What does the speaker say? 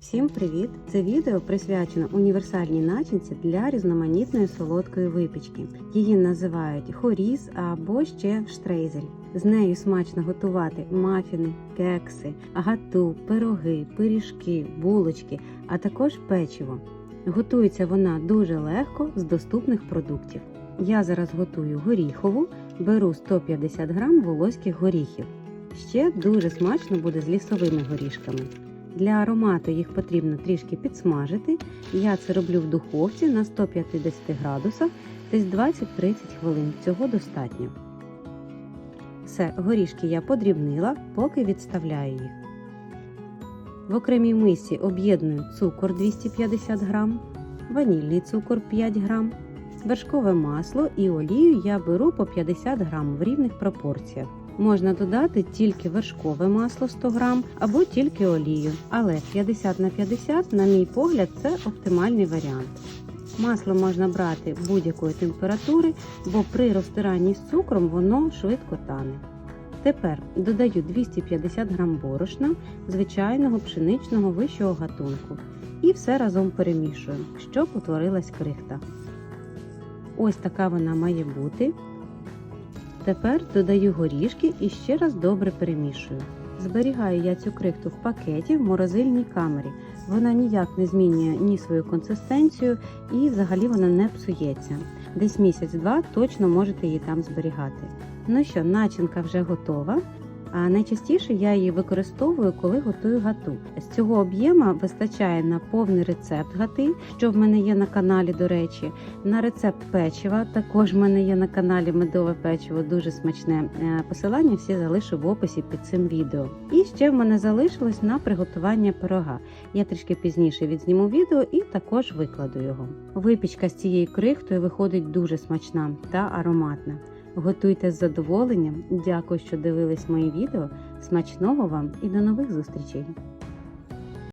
Всім привіт! Це відео присвячено універсальній начинці для різноманітної солодкої випічки. Її називають хоріз або ще штрейзель. З нею смачно готувати мафіни, кекси, гату, пироги, пиріжки, булочки, а також печиво. Готується вона дуже легко з доступних продуктів. Я зараз готую горіхову, беру 150 грам волоських горіхів. Ще дуже смачно буде з лісовими горішками. Для аромату їх потрібно трішки підсмажити. Я це роблю в духовці на 150 градусах, десь 20-30 хвилин. Цього достатньо. Все, горішки я подрібнила, поки відставляю їх. В окремій мисі об'єдную цукор 250 грам, ванільний цукор 5 грам, вершкове масло і олію я беру по 50 грам в рівних пропорціях. Можна додати тільки вершкове масло 100 грам або тільки олію, але 50 на 50, на мій погляд, це оптимальний варіант. Масло можна брати будь-якої температури, бо при розтиранні з цукром воно швидко тане. Тепер додаю 250 грам борошна звичайного пшеничного вищого гатунку і все разом перемішую, щоб утворилась крихта. Ось така вона має бути. Тепер додаю горішки і ще раз добре перемішую. Зберігаю я цю крихту в пакеті в морозильній камері. Вона ніяк не змінює ні свою консистенцію і взагалі вона не псується. Десь місяць-два точно можете її там зберігати. Ну що, начинка вже готова. А найчастіше я її використовую, коли готую гату. З цього об'єма вистачає на повний рецепт гати, що в мене є на каналі, до речі, на рецепт печива. Також в мене є на каналі медове печиво, дуже смачне. Е, Посилання всі залишу в описі під цим відео. І ще в мене залишилось на приготування пирога. Я трішки пізніше відзніму відео і також викладу його. Випічка з цією крихтою виходить дуже смачна та ароматна. Готуйте з задоволенням. Дякую, що дивились мої відео. Смачного вам і до нових зустрічей!